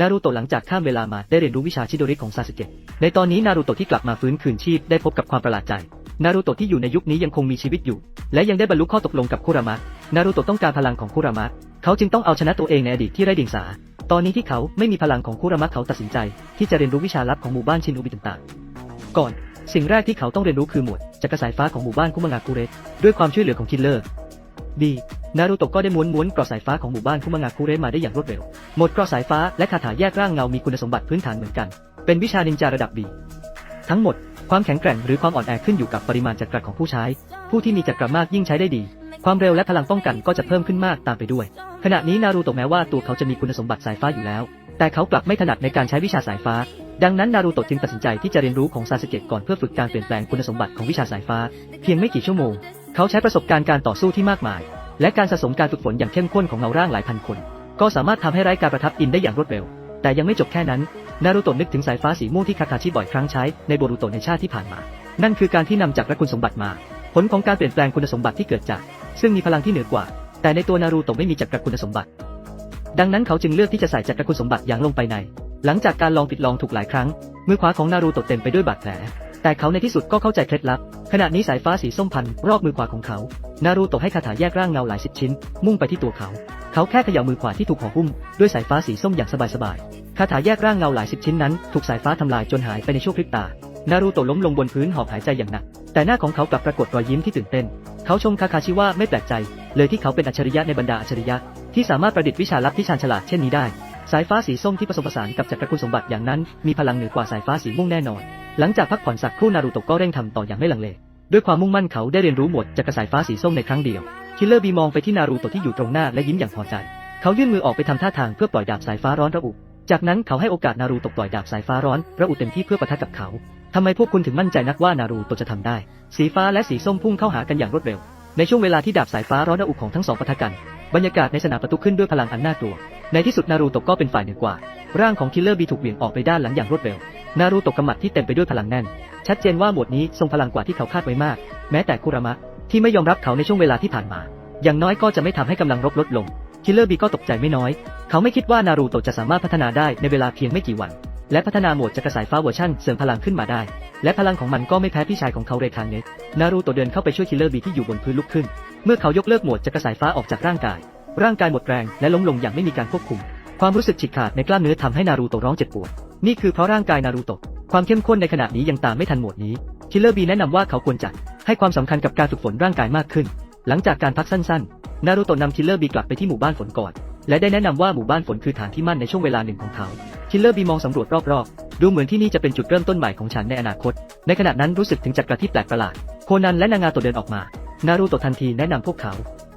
นารูโตะหลังจากข้ามเวลามาได้เรียนรู้วิชาชิโดริของซาสึเกะ ในตอนนี้นารูโตะที่กลับมาฟื้นคืนชีพได้พบกับความประหลาดใจ นารูโตะที่อยู่ในยุคนี้ยังคงมีชีวิตอยู่ และยังได้บรรลุข้อตกลงกับคุรามะ นารูโตะต้องการพลังของคุรามะ เขาจึงต้องเอาชนะตัวเองในอดีตที่ไร้เดียงสา ตอนนี้ที่เขาไม่มีพลังของคุรามะเขาตัดสินใจ ที่จะเรียนรู้วิชาลับของหมู่บ้านชินอุบิต่างๆ ก่อน สิ่งแรกที่เขาต้องเรียนรู้คือหมวดจักรสายฟ้าของหมู่บ้านคุมางาคุเรสด้วยความช่วยเหลือของคิลเลอร์ดี นารูโตะก็ได้ม้วนม้วนกราะสายฟ้าของหมู่บ้านคุมางาคุเรมาได้อย่างรวดเร็ว หมดกราะสายฟ้าและคาถาแยกร่างเงามีคุณสมบัติพื้นฐานเหมือนกัน เป็นวิชานินจาระดับบีทั้งหมด ความแข็งแกร่งหรือความอ่อนแอขึ้นอยู่กับปริมาณจักรของผู้ใช้ ผู้ที่มีจักรมากยิ่งใช้ได้ดี ความเร็วและพลังป้องกันก็จะเพิ่มขึ้นมากตามไปด้วย ขณะนี้นารูโตะแม้ว่าตัวเขาจะมีคุณสมบัติสายฟ้าอยู่แล้ว แต่เขากลับไม่ถนัดในการใช้วิชาสายฟ้า ดังนั้นนารูโตะจึงตัดสินใจที่จะเรียนรู้ของซาสึเกะก่อนเพื่อฝึกการเปลี่ยนแปลงคุณสมบัติของวิชาสายฟ้า เพียงไม่กี่ชั่วโมง เขาใช้ประสบการณ์การต่อสู้ที่มากมาย และการสะสมการฝึกฝนอย่างเข้มข้นของเงาร่างหลายพันคน ก็สามารถทำให้ไร้การประทับอินได้อย่างรวดเร็ว แต่ยังไม่จบแค่นั้น นารูโตะนึกถึงสายฟ้าสีม่วงที่คาคาชิบ่อยครั้งใช้ในโบรูโตะในชาติที่ผ่านมา นั่นคือการที่นำจากรคุณสมบัติมา ผลของการเปลี่ยนแปลงคุณสมบัติที่เกิดจาก ซึ่งมีพลังที่เหนือกว่า แต่ในตัวนารูโตะไม่มีจักรคุณสมบัติ ดังนั้นเขาจึงเลือกที่จะใส่จักรคุณสมบัติอย่างลงไปใน หลังจากการลองผิดลองถูกหลายครั้ง มือขวาของนารูโตะเต็มไปด้วยบาดแผล แต่เขาในที่สุดก็เข้าใจเคล็ดลับ ขณะนี้สายฟ้าสีส้มพันรอบมือขวาของเขา นารูโตะให้คาถาแยกร่างเงาหลายสิบชิ้น มุ่งไปที่ตัวเขา เขาแค่เขย่ามือขวาที่ถูกห่อหุ้มด้วยสายฟ้าสีส้มอย่างสบายๆ คาถาแยกร่างเงาหลายสิบชิ้นนั้น ถูกสายฟ้าทำลายจนหายไปในชั่วพริบตา นารูโตะล้มลงบนพื้นหอบหายใจอย่างหนัก แต่หน้าของเขากลับปรากฏรอยยิ้มที่ตื่นเต้น เขาชมคาคาชิว่าไม่แปลกใจ เลยที่เขาเป็นอัจฉริยะในบรรดาอัจฉริยะที่สามารถประดิษฐ์วิชาลับที่ชาญฉลาดเช่นนี้ได้ สายฟ้าสีส้มที่ผสมผสานกับจักรคุณสมบัติอย่างนั้น มีพลังเหนือกว่าสายฟ้าสีม่วงแน่นอน หลังจากพักผ่อนสักครู่นารูโตะก็เร่งทำต่ออย่างไม่ลังเล ด้วยความมุ่งมั่นเขาได้เรียนรู้หมวดจักรสายฟ้าสีส้มในครั้งเดียว คิลเลอร์บีมองไปที่นารูโตะที่อยู่ตรงหน้าและยิ้มอย่างพอใจ เขายื่นมือออกไปทำท่าทางเพื่อปล่อยดาบสายฟ้าร้อนระอุ จากนั้นเขาให้โอกาสนารูโตะปล่อยดาบสายฟ้าร้อนระอุเต็มที่เพื่อปะทะกับเขาทำไมพวกคุณถึงมั่นใจนักว่านารูโตะจะทำได้ สีฟ้าและสีส้มพุ่งเข้าหากันอย่างรวดเร็ว ในช่วงเวลาที่ดาบสายฟ้าร้อนระอุของทั้งสองปะทะกัน บรรยากาศในสนามประตูขึ้นด้วยพลังอันน่ากลัว ในที่สุดนารูโตะก็เป็นฝ่ายเหนือกว่า ร่างของคิลเลอร์บีถูกเหวี่ยงออกไปด้านหลังอย่างรวดเร็ว นารูโตะกำมัดที่เต็มไปด้วยพลังแน่น ชัดเจนว่าหมวดนี้ทรงพลังกว่าที่เขาคาดไว้มาก แม้แต่คุรามะ ที่ไม่ยอมรับเขาในช่วงเวลาที่ผ่านมา อย่างน้อยก็จะไม่ทำให้กำลังรบลดลง คิลเลอร์บีก็ตกใจไม่น้อย เขาไม่คิดว่านารูโตะจะสามารถพัฒนาได้ในเวลาเพียงไม่กี่วัน และพัฒนาหมวดจักรสายฟ้าเวอร์ชันเสริมพลังขึ้นมาได้ และพลังของมันก็ไม่แพ้พี่ชายของเขาเรคานเนตนารูโตะเดินเข้าไปช่วยคิลเลอร์บีที่อยู่บนพื้นลุกขึ้น เมื่อเขายกเลิกหมวดจักรสายฟ้าออกจากร่างกาย ร่างกายหมดแรงและล้มลงอย่างไม่มีการควบคุม ความรู้สึกฉีกขาดในกล้ามเนื้อทำให้นารูโตะร้องเจ็บปวด นี่คือเพราะร่างกายนารูโตะความเข้มข้นในขณะนี้ยังตามไม่ทันหมวดนี้คิลเลอร์บีแนะนำว่าเขาควรจะให้ความสำคัญกับการฝึกฝนร่างกายมากขึ้น หลังจากการพักสั้นๆ นารูโตะนำคิลเลอร์บีกลับไปที่หมู่บ้านฝนก่อน และได้แนะนำว่าหมู่บ้านฝนคือฐานที่มั่นในช่วงเวลาหนึ่งของเขาคิลเลอร์บีมองสำรวจรอบๆ ดูเหมือนที่นี่จะเป็นจุดเริ่มต้นใหม่ของฉันในอนาคต ในขณะนั้นรู้สึกถึงจักรที่แปลกประหลาด โคนันและนางาโตะเดินออกมา นารูโตะทันทีแนะนำพวกเขา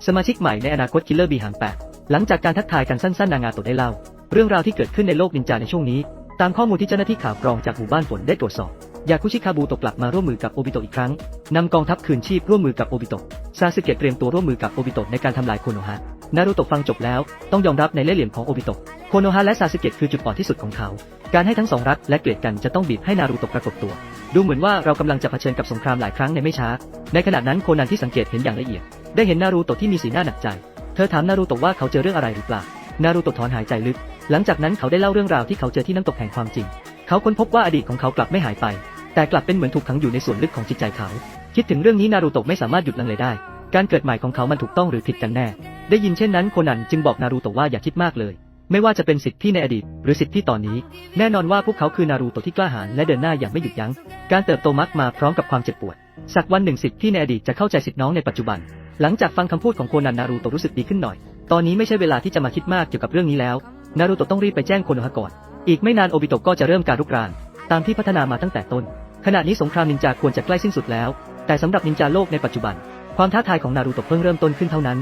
สมาชิกใหม่ในอนาคตคิลเลอร์บีหางแปดหลังจากการทักทายกันสั้นๆ นางาโตะได้เล่า เรื่องราวที่เกิดขึ้นในโลกนินจาในช่วงนี้ ตามข้อมูลที่เจ้าหน้าที่ข่าวกรองจากหมู่บ้านฝนได้ตรวจสอบ ยาคุชิคาบูตะกลับมาร่วมมือกับโอบิโตอีกครั้งนำกองทัพคืนชีพร่วมมือกับโอบิโตะซาสึเกะเตรียมตัวร่วมมือกับโอบิโตะในการทำลายโคโนฮะนารูโตะฟังจบแล้ว ต้องยอมรับในเล่ห์เหลี่ยมของโอบิโตะโคโนฮะและซาสึเกะคือจุดอ่อนที่สุดของเขา การให้ทั้งสองรักและเกลียดกันจะต้องบีบให้นารูโตะปรากฏตัว ดูเหมือนว่าเรากำลังจะเผชิญกับสงครามหลายครั้งในไม่ช้า ในขณะนั้นโคนันที่สังเกตเห็นอย่างละเอียด ได้เห็นนารูโตะที่มีสีหน้าหนักใจ เธอถามนารูโตะว่าเขาเจอเรื่องอะไรหรือเปล่า นารูโตะถอนหายใจลึก หลังจากนั้นเขาได้เล่าเรื่องราวที่เขาเจอที่น้ำตกแห่งความจริง เขาค้นพบว่าอดีตของเขากลับไม่หายไป แต่กลับเป็นเหมือนถูกขังอยู่ในส่วนลึกของจิตใจเขา คิดถึงเรื่องนี้นารูโตะไม่สามารถหยุดลังเลได้ การเกิดใหม่ของเขามันถูกต้องหรือผิดกันแน่ ได้ยินเช่นนั้นโคนันจึงบอกนารูโตะว่าอย่าคิดมากเลย ไม่ว่าจะเป็นสิทธิที่ในอดีต หรือสิทธิที่ตอนนี้ แน่นอนว่าพวกเขาคือนารูโตะที่กล้าหาญและเดินหน้าอย่างไม่หยุดยัง้ง การเติบโตมักมาพร้อมกับความเจ็บปวด สักวันหนึ่งสิทธิที่ในอดีตจะเข้าใจสิทธิน้องในปัจจุบัน หลังจากฟังคำพูดของโคนันนารูโตะรู้สึกดีขึ้นหน่อย ตอนนี้ไม่ใช่เวลาที่จะมาคิดมากเกี่ยวกับเรื่องนี้แล้ว นารูโตะต้องรีบไปแจ้งโคโนฮะก่อน อีกไม่นานโอบิโตะก็จะเริ่มการรุกราน ตามที่พัฒนามาตั้งแต่ต้น ขณะนี้สงครามนินจาควรจะใกล้สิ้นสุดแล้ว แต่สำหรับนินจาโลกในปัจจุบัน ความท้าทายของนารูโตะเพิ่งเริ่มต้นขึ้นเท่านั้น